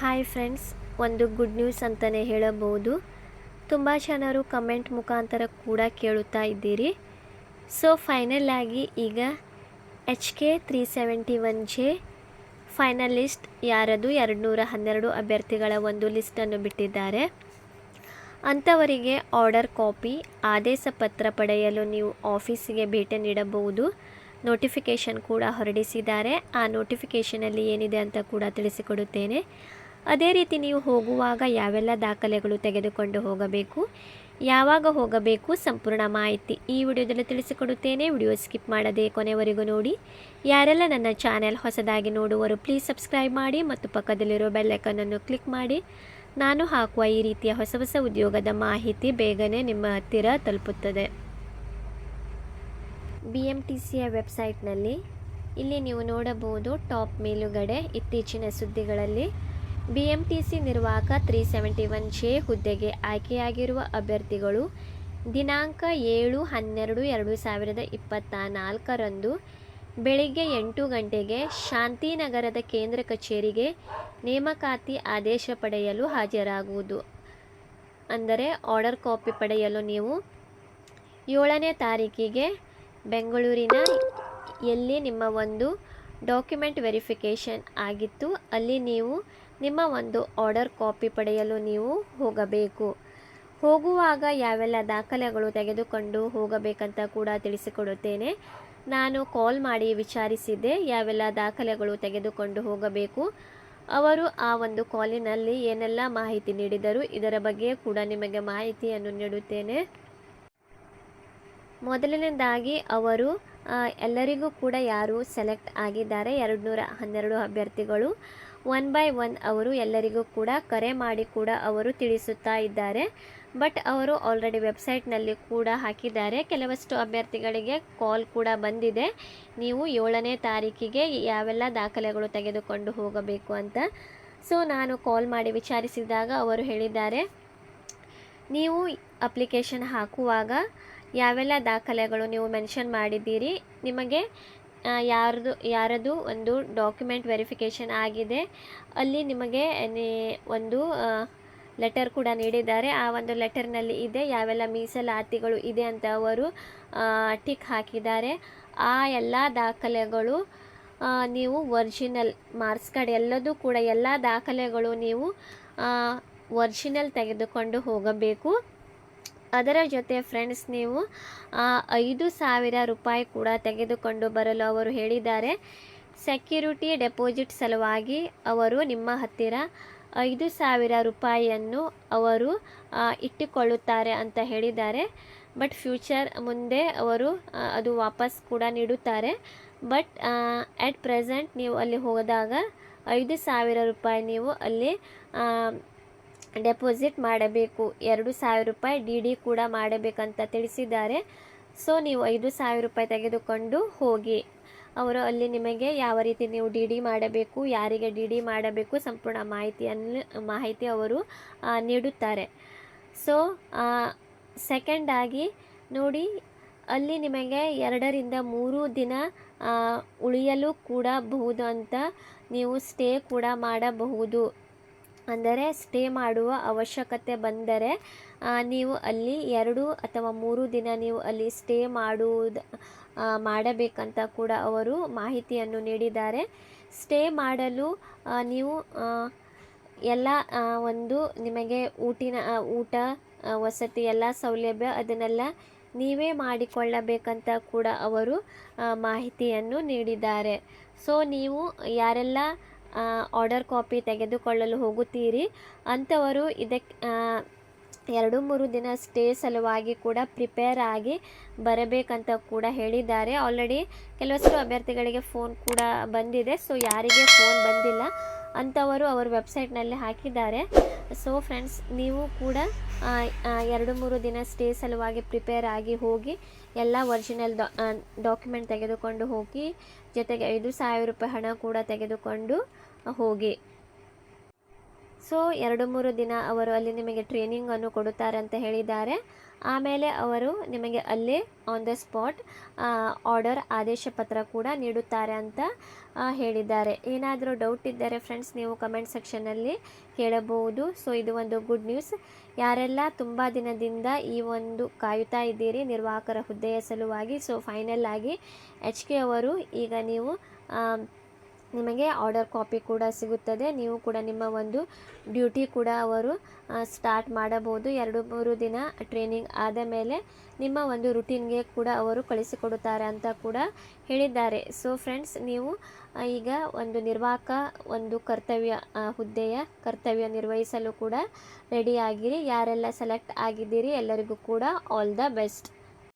Hi friends ಒಂದು good news ಅಂತಲೇ ಹೇಳಬಹುದು. ತುಂಬ ಜನರು ಕಮೆಂಟ್ ಮುಖಾಂತರ ಕೂಡ ಕೇಳುತ್ತಾ ಇದ್ದೀರಿ. ಸೊ ಫೈನಲ್ ಆಗಿ ಈಗ H K three seventy one J finalist ಯಾರದು? ಎರಡು ನೂರ ಹನ್ನೆರಡು ಅಭ್ಯರ್ಥಿಗಳ ಒಂದು ಲಿಸ್ಟನ್ನು ಬಿಟ್ಟಿದ್ದಾರೆ. ಅಂಥವರಿಗೆ ಆರ್ಡರ್ ಕಾಪಿ ಆದೇಶ ಪತ್ರ ಪಡೆಯಲು ನೀವು ಆಫೀಸಿಗೆ ಭೇಟಿ ನೀಡಬಹುದು. ನೋಟಿಫಿಕೇಷನ್ ಕೂಡ ಹೊರಡಿಸಿದ್ದಾರೆ. ಆ ನೋಟಿಫಿಕೇಷನಲ್ಲಿ ಏನಿದೆ ಅಂತ ಕೂಡ ತಿಳಿಸಿಕೊಡುತ್ತೇನೆ. ಅದೇ ರೀತಿ ನೀವು ಹೋಗುವಾಗ ಯಾವೆಲ್ಲ ದಾಖಲೆಗಳು ತೆಗೆದುಕೊಂಡು ಹೋಗಬೇಕು, ಯಾವಾಗ ಹೋಗಬೇಕು ಸಂಪೂರ್ಣ ಮಾಹಿತಿ ಈ ವಿಡಿಯೋದಲ್ಲಿ ತಿಳಿಸಿಕೊಡುತ್ತೇನೆ. ವಿಡಿಯೋ ಸ್ಕಿಪ್ ಮಾಡದೆ ಕೊನೆವರೆಗೂ ನೋಡಿ. ಯಾರೆಲ್ಲ ನನ್ನ ಚಾನೆಲ್ ಹೊಸದಾಗಿ ನೋಡುವರು ಪ್ಲೀಸ್ ಸಬ್ಸ್ಕ್ರೈಬ್ ಮಾಡಿ ಮತ್ತು ಪಕ್ಕದಲ್ಲಿರೋ ಬೆಲ್ಲೈಕನನ್ನು ಕ್ಲಿಕ್ ಮಾಡಿ. ನಾನು ಹಾಕುವ ಈ ರೀತಿಯ ಹೊಸ ಹೊಸ ಉದ್ಯೋಗದ ಮಾಹಿತಿ ಬೇಗನೆ ನಿಮ್ಮ ಹತ್ತಿರ ತಲುಪುತ್ತದೆ. ಬಿ ಎಂ ಟಿ ಸಿಯ ವೆಬ್ಸೈಟ್ನಲ್ಲಿ ಇಲ್ಲಿ ನೀವು ನೋಡಬಹುದು ಟಾಪ್ ಮೇಲುಗಡೆ ಇತ್ತೀಚಿನ ಸುದ್ದಿಗಳಲ್ಲಿ ಬಿ ಎಂ ಟಿ ಸಿ ನಿರ್ವಾಹಕ ತ್ರೀ ಸೆವೆಂಟಿ ಒನ್ ಜೆ ಹುದ್ದೆಗೆ ಆಯ್ಕೆಯಾಗಿರುವ ಅಭ್ಯರ್ಥಿಗಳು ದಿನಾಂಕ ಏಳು ಹನ್ನೆರಡು ಎರಡು ಸಾವಿರದ ಇಪ್ಪತ್ತ ನಾಲ್ಕರಂದು ಬೆಳಿಗ್ಗೆ ಎಂಟು ಗಂಟೆಗೆ ಶಾಂತಿನಗರದ ಕೇಂದ್ರ ಕಚೇರಿಗೆ ನೇಮಕಾತಿ ಆದೇಶ ಪಡೆಯಲು ಹಾಜರಾಗುವುದು. ಅಂದರೆ ಆರ್ಡರ್ ಕಾಪಿ ಪಡೆಯಲು ನೀವು ಏಳನೇ ತಾರೀಕಿಗೆ ಬೆಂಗಳೂರಿನ ಎಲ್ಲಿ ನಿಮ್ಮ ಒಂದು ಡಾಕ್ಯುಮೆಂಟ್ ವೆರಿಫಿಕೇಷನ್ ಆಗಿತ್ತು. ಅಲ್ಲಿ ನೀವು ನಿಮ್ಮ ಒಂದು ಆರ್ಡರ್ ಕಾಪಿ ಪಡೆಯಲು ನೀವು ಹೋಗಬೇಕು. ಹೋಗುವಾಗ ಯಾವೆಲ್ಲ ದಾಖಲೆಗಳು ತೆಗೆದುಕೊಂಡು ಹೋಗಬೇಕಂತ ಕೂಡ ತಿಳಿಸಿಕೊಡುತ್ತೇನೆ. ನಾನು ಕಾಲ್ ಮಾಡಿ ವಿಚಾರಿಸಿದ್ದೆ, ಯಾವೆಲ್ಲ ದಾಖಲೆಗಳು ತೆಗೆದುಕೊಂಡು ಹೋಗಬೇಕು. ಅವರು ಆ ಒಂದು ಕಾಲಿನಲ್ಲಿ ಏನೆಲ್ಲ ಮಾಹಿತಿ ನೀಡಿದರು, ಇದರ ಬಗ್ಗೆ ಕೂಡ ನಿಮಗೆ ಮಾಹಿತಿಯನ್ನು ನೀಡುತ್ತೇನೆ. ಮೊದಲನೇದಾಗಿ, ಅವರು ಎಲ್ಲರಿಗೂ ಕೂಡ ಯಾರು ಸೆಲೆಕ್ಟ್ ಆಗಿದ್ದಾರೆ ಎರಡು ನೂರ ಹನ್ನೆರಡು ಅಭ್ಯರ್ಥಿಗಳು. ಒನ್ ಬೈ ಒನ್ ಅವರು ಎಲ್ಲರಿಗೂ ಕೂಡ ಕರೆ ಮಾಡಿ ಕೂಡ ಅವರು ತಿಳಿಸುತ್ತಾ ಇದ್ದಾರೆ. ಬಟ್ ಅವರು ಆಲ್ರೆಡಿ ವೆಬ್ಸೈಟ್ನಲ್ಲಿ ಕೂಡ ಹಾಕಿದ್ದಾರೆ. ಕೆಲವಷ್ಟು ಅಭ್ಯರ್ಥಿಗಳಿಗೆ ಕಾಲ್ ಕೂಡ ಬಂದಿದೆ. ನೀವು ಏಳನೇ ತಾರೀಕಿಗೆ ಯಾವೆಲ್ಲ ದಾಖಲೆಗಳು ತೆಗೆದುಕೊಂಡು ಹೋಗಬೇಕು ಅಂತ. ಸೊ, ನಾನು ಕಾಲ್ ಮಾಡಿ ವಿಚಾರಿಸಿದಾಗ ಅವರು ಹೇಳಿದ್ದಾರೆ. ನೀವು ಅಪ್ಲಿಕೇಶನ್ ಹಾಕುವಾಗ ಯಾವೆಲ್ಲ ದಾಖಲೆಗಳು ನೀವು ಮೆನ್ಷನ್ ಮಾಡಿದ್ದೀರಿ? ನಿಮಗೆ ಯಾರದು, ಯಾರ್ದು ಒಂದು ಡಾಕ್ಯುಮೆಂಟ್ ವೆರಿಫಿಕೇಷನ್ ಆಗಿದೆ? ಅಲ್ಲಿ ನಿಮಗೆ ಒಂದು ಲೆಟರ್ ಕೂಡ ನೀಡಿದ್ದಾರೆ. ಆ ಒಂದು ಲೆಟರ್ನಲ್ಲಿ ಇದೆ ಯಾವೆಲ್ಲ ಮೀಸಲಾತಿಗಳು ಇದೆ ಅಂತ ಅವರು ಟಿಕ್ ಹಾಕಿದ್ದಾರೆ. ಆ ಎಲ್ಲ ದಾಖಲೆಗಳು ನೀವು ಒರಿಜಿನಲ್ ಮಾರ್ಕ್ಸ್ ಕಾರ್ಡ್ ಎಲ್ಲದೂ ಕೂಡ ಎಲ್ಲ ದಾಖಲೆಗಳು ನೀವು ಒರಿಜಿನಲ್ ತೆಗೆದುಕೊಂಡು ಹೋಗಬೇಕು. ಅದರ ಜೊತೆ ಫ್ರೆಂಡ್ಸ್ ನೀವು ಐದು ಸಾವಿರ ರೂಪಾಯಿ ಕೂಡ ತೆಗೆದುಕೊಂಡು ಬರಲು ಅವರು ಹೇಳಿದ್ದಾರೆ. ಸೆಕ್ಯೂರಿಟಿ ಡೆಪಾಸಿಟ್ ಸಲುವಾಗಿ ಅವರು ನಿಮ್ಮ ಹತ್ತಿರ ಐದು ಸಾವಿರ ರೂಪಾಯಿಯನ್ನು ಅವರು ಇಟ್ಟುಕೊಳ್ಳುತ್ತಾರೆ ಅಂತ ಹೇಳಿದ್ದಾರೆ. ಬಟ್ ಫ್ಯೂಚರ್ ಮುಂದೆ ಅವರು ಅದು ವಾಪಸ್ ಕೂಡ ನೀಡುತ್ತಾರೆ. ಬಟ್ ಅಟ್ ಪ್ರೆಸೆಂಟ್ ನೀವು ಅಲ್ಲಿ ಹೋದಾಗ ಐದು ಸಾವಿರ ರೂಪಾಯಿ ನೀವು ಅಲ್ಲಿ ಡೆಪಾಸಿಟ್ ಮಾಡಬೇಕು. ಎರಡು ಸಾವಿರ ರೂಪಾಯಿ ಡಿ ಡಿ ಕೂಡ ಮಾಡಬೇಕಂತ ತಿಳಿಸಿದ್ದಾರೆ. ಸೊ, ನೀವು ಐದು ಸಾವಿರ ರೂಪಾಯಿ ತೆಗೆದುಕೊಂಡು ಹೋಗಿ. ಅವರು ಅಲ್ಲಿ ನಿಮಗೆ ಯಾವ ರೀತಿ ನೀವು ಡಿ ಡಿ ಮಾಡಬೇಕು, ಯಾರಿಗೆ ಡಿ ಡಿ ಮಾಡಬೇಕು ಸಂಪೂರ್ಣ ಮಾಹಿತಿಯನ್ನು, ಮಾಹಿತಿ ಅವರು ನೀಡುತ್ತಾರೆ. ಸೊ ಸೆಕೆಂಡ್ ಆಗಿ ನೋಡಿ, ಅಲ್ಲಿ ನಿಮಗೆ ಎರಡರಿಂದ ಮೂರು ದಿನ ಉಳಿಯಲು ಕೂಡ ಬಹುದು ಅಂತ ನೀವು ಸ್ಟೇ ಕೂಡ ಮಾಡಬಹುದು. ಅಂದರೆ ಸ್ಟೇ ಮಾಡುವ ಅವಶ್ಯಕತೆ ಬಂದರೆ ನೀವು ಅಲ್ಲಿ ಎರಡು ಅಥವಾ ಮೂರು ದಿನ ನೀವು ಅಲ್ಲಿ ಸ್ಟೇ ಮಾಡುವುದು ಮಾಡಬೇಕಂತ ಕೂಡ ಅವರು ಮಾಹಿತಿಯನ್ನು ನೀಡಿದ್ದಾರೆ. ಸ್ಟೇ ಮಾಡಲು ನೀವು ಎಲ್ಲ ಒಂದು ನಿಮಗೆ ಊಟಿನ ಊಟ ವಸತಿ ಎಲ್ಲ ಸೌಲಭ್ಯ ಅದನ್ನೆಲ್ಲ ನೀವೇ ಮಾಡಿಕೊಳ್ಳಬೇಕಂತ ಕೂಡ ಅವರು ಮಾಹಿತಿಯನ್ನು ನೀಡಿದ್ದಾರೆ. ಸೊ ನೀವು ಯಾರೆಲ್ಲ ಆರ್ಡರ್ ಕಾಪಿ ತೆಗೆದುಕೊಳ್ಳಲು ಹೋಗುತ್ತೀರಿ. ಅಂಥವರು ಇದಕ್ಕೆ ಎರಡು ಮೂರು ದಿನ ಸ್ಟೇ ಸಲುವಾಗಿ ಕೂಡ ಪ್ರಿಪೇರ್ ಆಗಿ ಬರಬೇಕಂತ ಕೂಡ ಹೇಳಿದ್ದಾರೆ. ಆಲ್ರೆಡಿ ಕೆಲವಷ್ಟು ಅಭ್ಯರ್ಥಿಗಳಿಗೆ ಫೋನ್ ಕೂಡ ಬಂದಿದೆ. ಸೊ ಯಾರಿಗೆ ಫೋನ್ ಬಂದಿಲ್ಲ ಅಂಥವರು ಅವರ ವೆಬ್ಸೈಟ್ನಲ್ಲಿ ಹಾಕಿದ್ದಾರೆ. ಸೊ ಫ್ರೆಂಡ್ಸ್ ನೀವು ಕೂಡ ಎರಡು ಮೂರು ದಿನ ಸ್ಟೇ ಸಲುವಾಗಿ ಪ್ರಿಪೇರ್ ಆಗಿ ಹೋಗಿ ಎಲ್ಲ ಒರಿಜಿನಲ್ ಡಾಕ್ಯುಮೆಂಟ್ ತೆಗೆದುಕೊಂಡು ಹೋಗಿ, ಜೊತೆಗೆ ಐದು ಸಾವಿರ ರೂಪಾಯಿ ಹಣ ಕೂಡ ತೆಗೆದುಕೊಂಡು ಹೋಗಿ. ಸೊ ಎರಡು ಮೂರು ದಿನ ಅವರು ಅಲ್ಲಿ ನಿಮಗೆ ಟ್ರೈನಿಂಗನ್ನು ಕೊಡುತ್ತಾರೆ ಅಂತ ಹೇಳಿದ್ದಾರೆ. ಆಮೇಲೆ ಅವರು ನಿಮಗೆ ಅಲ್ಲಿ ಆನ್ ದ ಸ್ಪಾಟ್ ಆರ್ಡರ್ ಆದೇಶ ಪತ್ರ ಕೂಡ ನೀಡುತ್ತಾರೆ ಅಂತ ಹೇಳಿದ್ದಾರೆ. ಏನಾದರೂ ಡೌಟ್ ಇದ್ದರೆ ಫ್ರೆಂಡ್ಸ್ ನೀವು ಕಮೆಂಟ್ ಸೆಕ್ಷನಲ್ಲಿ ಹೇಳಬಹುದು. ಸೊ ಇದು ಒಂದು ಗುಡ್ ನ್ಯೂಸ್ ಯಾರೆಲ್ಲ ತುಂಬ ದಿನದಿಂದ ಈ ಒಂದು ಕಾಯುತ್ತಾ ಇದ್ದೀರಿ, ನಿರ್ವಾಹಕರ ಹುದ್ದೆಯ ಸಲುವಾಗಿ ಸೊ ಫೈನಲ್ ಆಗಿ ಎಚ್ ಕೆ ಅವರು ಈಗ ನೀವು ನಿಮಗೆ ಆರ್ಡರ್ ಕಾಪಿ ಕೂಡ ಸಿಗುತ್ತದೆ. ನೀವು ಕೂಡ ನಿಮ್ಮ ಒಂದು ಡ್ಯೂಟಿ ಕೂಡ ಅವರು ಸ್ಟಾರ್ಟ್ ಮಾಡಬಹುದು. ಎರಡು, ಮೂರು ದಿನ ಟ್ರೈನಿಂಗ್ ಆದ ಮೇಲೆ ನಿಮ್ಮ ಒಂದು ರುಟೀನ್ಗೆ ಕೂಡ ಅವರು ಕಳಿಸಿಕೊಡುತ್ತಾರೆ ಅಂತ ಕೂಡ ಹೇಳಿದ್ದಾರೆ. ಸೊ ಫ್ರೆಂಡ್ಸ್ ನೀವು ಈಗ ಒಂದು ನಿರ್ವಾಹಕ ಒಂದು ಕರ್ತವ್ಯ ಹುದ್ದೆಯ ಕರ್ತವ್ಯ ನಿರ್ವಹಿಸಲು ಕೂಡ ರೆಡಿಯಾಗಿರಿ ಯಾರೆಲ್ಲ ಸೆಲೆಕ್ಟ್ ಆಗಿದ್ದೀರಿ, ಎಲ್ಲರಿಗೂ ಕೂಡ ಆಲ್ ದ ಬೆಸ್ಟ್